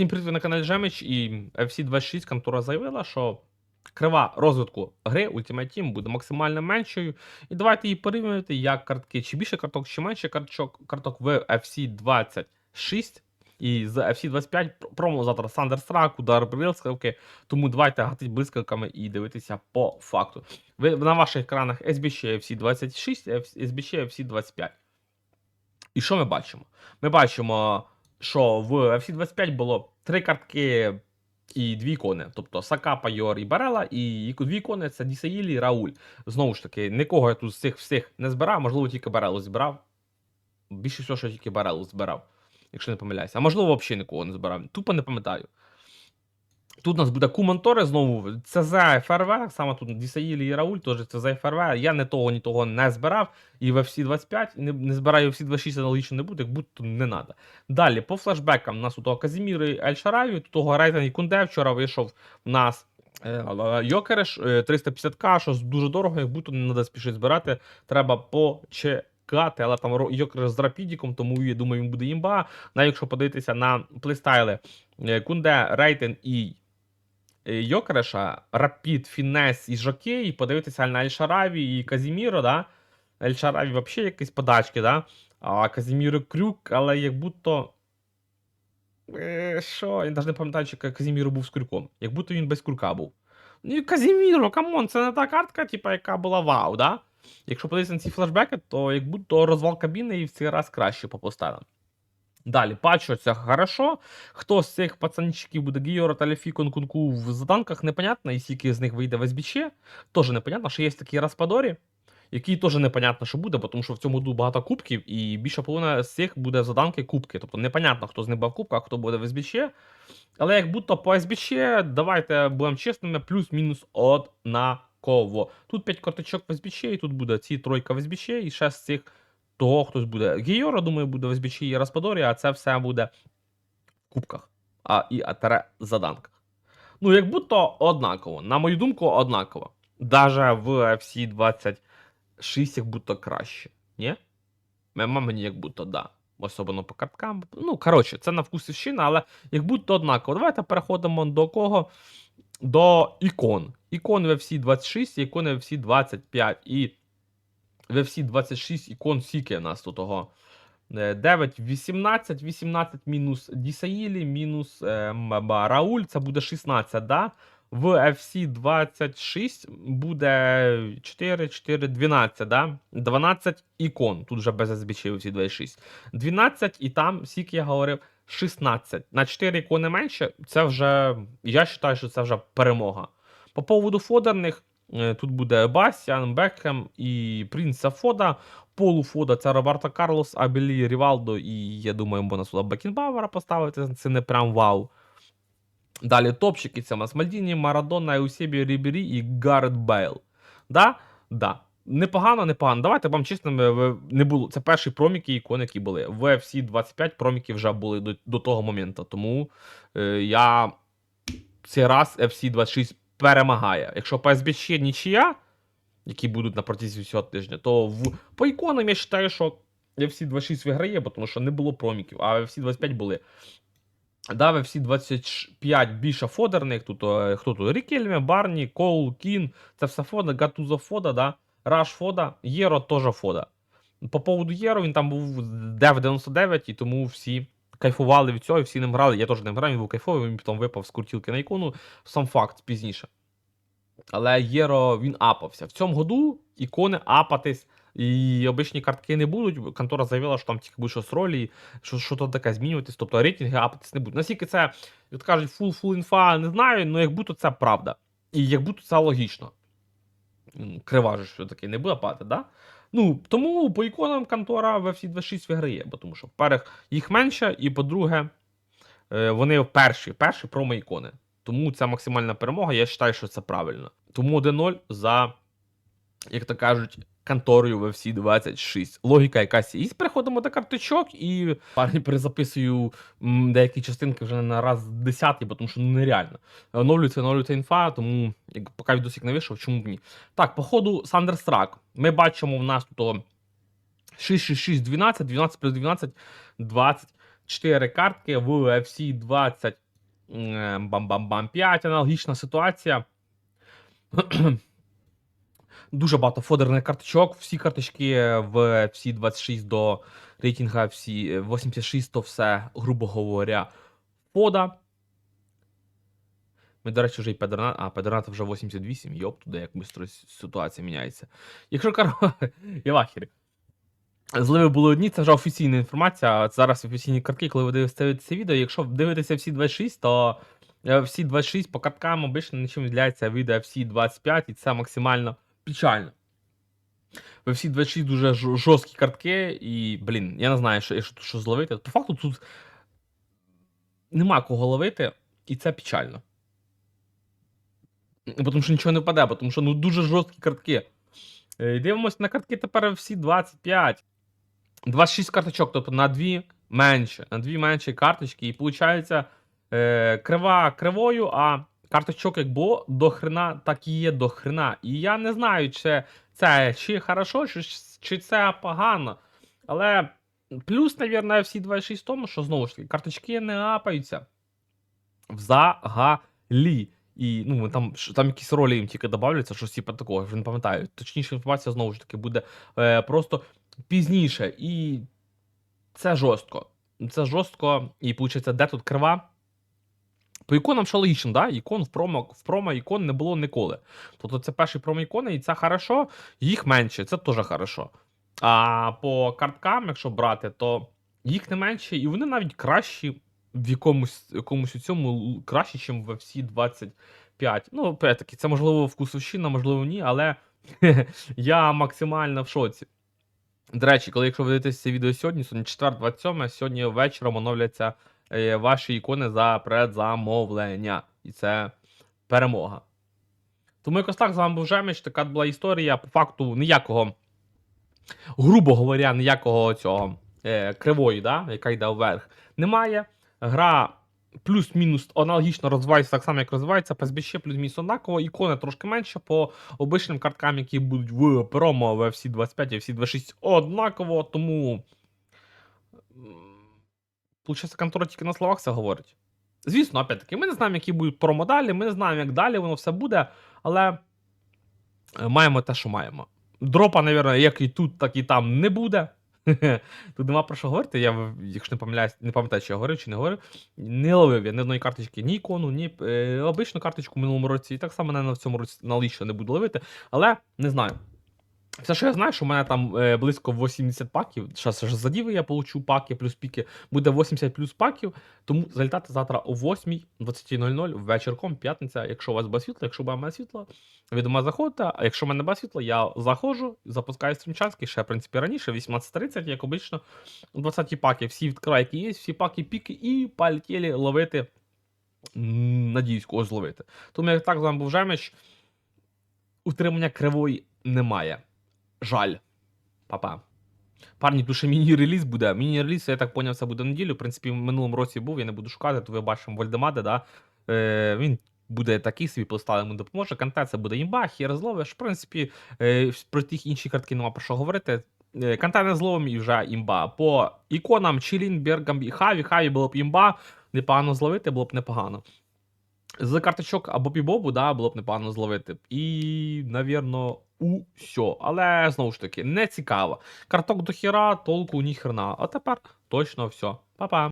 Всім привіт на каналі Жемич і FC26 контора заявила, що крива розвитку гри Ultimate Team буде максимально меншою. І давайте її порівнювати, як картки, чи більше карток, чи менше карток, карток в FC26 і з FC25 промо завтра Thunderstruck, удар блискавки. Тому давайте гатить блискавками і дивитися по факту. Ви на ваших екранах SBC FC26, SBC FC25. І що ми бачимо? Ми бачимо, що в FC25 було три картки і дві ікони. Тобто Сака, Пайор і Барела, і дві ікони це Дісаїлі і Рауль. Знову ж таки, нікого я тут з цих всіх не збирав, можливо, тільки Барелу збирав. Більше всього, що тільки Барелу збирав, якщо не помиляюся. А можливо, взагалі нікого не збирав. Тупо не пам'ятаю. Тут у нас буде Кумантори знову. ЦЗ ФРВ, саме тут Дісаїлі і Рауль, теж ЦЗ ФРВ. Я не того, ні того не збирав. І в FC 25 не, не збираю FC 26 аналогічно не буде, як будто не треба. Далі, по флешбекам, у нас у того Казіміри Ель Шараві, у того Рейтан і Кунде вчора вийшов в нас. е, Йокереш е, 350к, що дуже дорого, як будто не треба спішити збирати. Треба почекати, але там Йокереш з рапідіком, тому я думаю, він буде імба. Навіть якщо подивитися на плейстайли е, Кунде, Рейтен і е, Йокереша, Рапід, Фінес і Жокей, подивитися на Ельшараві і Казіміро, да? Ельшараві взагалі якісь подачки, да? а Казіміро крюк, але як будто. Е, Що? Я навіть не пам'ятаю, чи Казіміро був з крюком. Як будто він без крюка був. Ну Казіміро, камон, це не та картка, типа, яка була вау, да? Якщо подивитися на ці флешбеки, то як будто розвал кабіни і в цей раз краще по поставам. Далі, це хорошо. Хто з цих пацанчиків буде Гіора та Лефі Конкунку в заданках, непонятно, і скільки з них вийде в СБЧ, теж непонятно, що є такий Распадорі, який теж непонятно, що буде, тому що в цьому году багато кубків, і більша половина з цих буде в заданки кубки. Тобто непонятно, хто з них буде в кубках, хто буде в СБЧ. Але як будто по СБЧ, давайте будемо чесними, плюс-мінус однаково. Тут 5 карточок в СБЧ, і тут буде ці тройка в СБЧ, і ще з цих того хтось буде. Гейора, думаю, буде в СБЧ і Распадорі, а це все буде в кубках а, і атере заданках. Ну, як будто однаково. На мою думку, однаково. Даже в FC 26 як будто краще. Ні? Мема мені як будто да. Особливо по карткам. Ну, коротше, це на вкус і вщина, але як будто однаково. Давайте переходимо до кого? До ікон. Ікон в FC 26, ікони в FC 25. І в FC 26 ікон скільки у нас тут того? Е, 9, 18, 18 мінус Дісаїлі, мінус е, Рауль, це буде 16, да? В FC 26 буде 4, 4, 12, да? 12 ікон. Тут вже без SBC в FC 26. 12 і там, скільки я говорив, 16. На 4 ікони менше, це вже, я вважаю, що це вже перемога. По поводу фодерних, тут буде Бастіан, Бекхем і Принца Фода. Полу Фода це Роберто Карлос, Абелі Рівалдо, і я думаю, можна сюди Бекінбауера поставити. Це не прям вау. Далі топчики це у нас Мальдіні, Марадона, Еусебі, Рібері і Гаррет Бейл. Да? Да. Непогано, непогано. Давайте вам чесно, не було. Це перші проміки ікони, які були. В FC 25 проміки вже були до, до того моменту. Тому е, я цей раз FC 26 перемагає. Якщо по SBC нічия, які будуть на протязі всього тижня, то в, по іконам я вважаю, що FC 26 виграє, бо тому що не було проміків, а FC 25 були. Да, в FC 25 більше фодерних. Тут е, хто тут? Рікельме, Барні, Коул, Кін, це все фода, Гатуза Фода, да? Раш Фода, Єро теж Фода. По поводу Єро, він там був Дев 99, і тому всі кайфували від цього, і всі ним грали. Я теж ним грав, він був кайфовий, він потім випав з куртілки на ікону. Сам факт пізніше. Але Єро він апався. В цьому году ікони апатись. І обичні картки не будуть. Контора заявила, що там тільки буде щось ролі, що що то таке змінюватись, тобто рейтинги апатись не будуть. Наскільки це, як кажуть, фул фул інфа, не знаю, але як будто це правда. І як будто це логічно. М, Крива же що таке не буде апати, да? Ну, тому по іконам контора в FC 26 виграє, бо тому що, по-перше, їх менше, і по-друге, е, вони перші, перші промо-ікони. Тому це максимальна перемога. Я вважаю, що це правильно. Тому 1-0 за, як то кажуть, конторою в FC 26. Логіка якась є. Переходимо до карточок, і перезаписую деякі частинки вже на раз десятий, бо тому що нереально. Оновлюється, оновлюється інфа, тому як поки відосик не вийшов, чому б ні. Так, по ходу Thunderstruck. Ми бачимо в нас тут 6, 6, 6, 12, 12 плюс 12, 24 картки в FC 25 м, бам-бам-бам 5, аналогічна ситуація. Дуже багато фодерних карточок. Всі карточки в всі 26 до рейтинга, всі 86, то все, грубо говоря, фода. Ми, до речі, вже і Педернат, а Педерната вже 88, йоп, туди як швидко ситуація міняється. Якщо кар... Я. Зливи були одні, це вже офіційна інформація. а Зараз офіційні картки, коли ви дивитеся це відео. Якщо дивитеся всі 26, то е, всі 26 по карткам обично нічим відділяється від всі 25, і це максимально печально. Ви всі 26 дуже жорсткі картки, і, блін, я не знаю, що, що, що зловити. По факту тут нема кого ловити, і це печально. Тому що нічого не впаде, тому що ну дуже жорсткі картки. Е, Дивимось на картки тепер всі 25. 26 карточок, тобто на дві менше. На дві менші карточки. І виходить, е, крива кривою, а карточок як було до хрена, так і є до хрена. І я не знаю, чи це чи хорошо, чи, чи це погано. Але плюс, мабуть, всі 26 в тому, що знову ж таки, карточки не апаються взагалі. І ну, там, там якісь ролі їм тільки додавляться, щось типу такого, вже не пам'ятаю. Точніше інформація знову ж таки буде е, просто пізніше. І це жорстко. Це жорстко. І виходить, де тут крива? По іконам логічно, да? Ікон в промо, в промо ікон не було ніколи. Тобто це перші промо ікони, і це хорошо, їх менше, це теж хорошо. А по карткам, якщо брати, то їх не менше, і вони навіть кращі в якомусь, якомусь у цьому краще, ніж в всі 25. Ну, опять-таки, це можливо вкусовщина, можливо, ні, але я максимально в шоці. До речі, коли якщо ви дивитесь це відео сьогодні, сьогодні четвер, 27, сьогодні вечором оновляться ваші ікони за предзамовлення. І це перемога. Тому якось так з вами був Жеміч, така була історія. По факту ніякого, грубо говоря, ніякого цього е, кривої, да, яка йде вверх, немає. Гра плюс-мінус аналогічно розвивається так само, як розвивається. PSBC плюс-мінус однаково. Ікони трошки менше по обичним карткам, які будуть в промо в FC 25 і FC 26 однаково. Тому. Получається, контора тільки на словах це говорить. Звісно, опять-таки, ми не знаємо, які будуть промо далі, ми не знаємо, як далі воно все буде, але е, маємо те, що маємо. Дропа, навірно, як і тут, так і там не буде. Тут нема про що говорити. Я, якщо не пам'ятаю, не пам'ятаю, чи я говорив, чи не говорив, не ловив я ні одної карточки, ні ікону, ні е, обичну карточку в минулому році. І так само, наверное, в цьому році налічно не буду ловити, але не знаю. Все, що я знаю, що в мене там е, близько 80 паків. Зараз задіви я получу паки плюс піки. Буде 80 плюс паків. Тому залітати завтра о 8 20.00 вечірком, п'ятниця. Якщо у вас буде світло, якщо буде мене світло, ви до заходите. А якщо в мене буде світло, я заходжу, запускаю стрімчанський, ще, в принципі, раніше, 18.30, як обично, 20 паки. Всі відкриваю, які є, всі паки, піки, і полетіли ловити. Надіюсь, когось зловити. Тому як так з вами був Жемич. Утримання кривої немає. Жаль. Папа. Парні, ще міні-реліз буде. Міні-реліз, я так поняв, це буде неділю. В принципі, в минулому році був, я не буду шукати, то ви бачимо Вольдемаде, да? Е, він буде такий собі, поставив йому допоможе. Канте це буде імба, хір зловиш. В принципі, е, про тих інші картки нема про що говорити. Е, Канте не зловим і вже імба. По іконам Чілін, Бергам і Хаві. Хаві було б імба, непогано зловити, було б непогано. З карточок або пібобу, да, було б непогано зловити. І, навірно, усьо. Але знову ж таки, не цікаво. Карток до хіра, толку ніхрена. А тепер точно все. Па-па.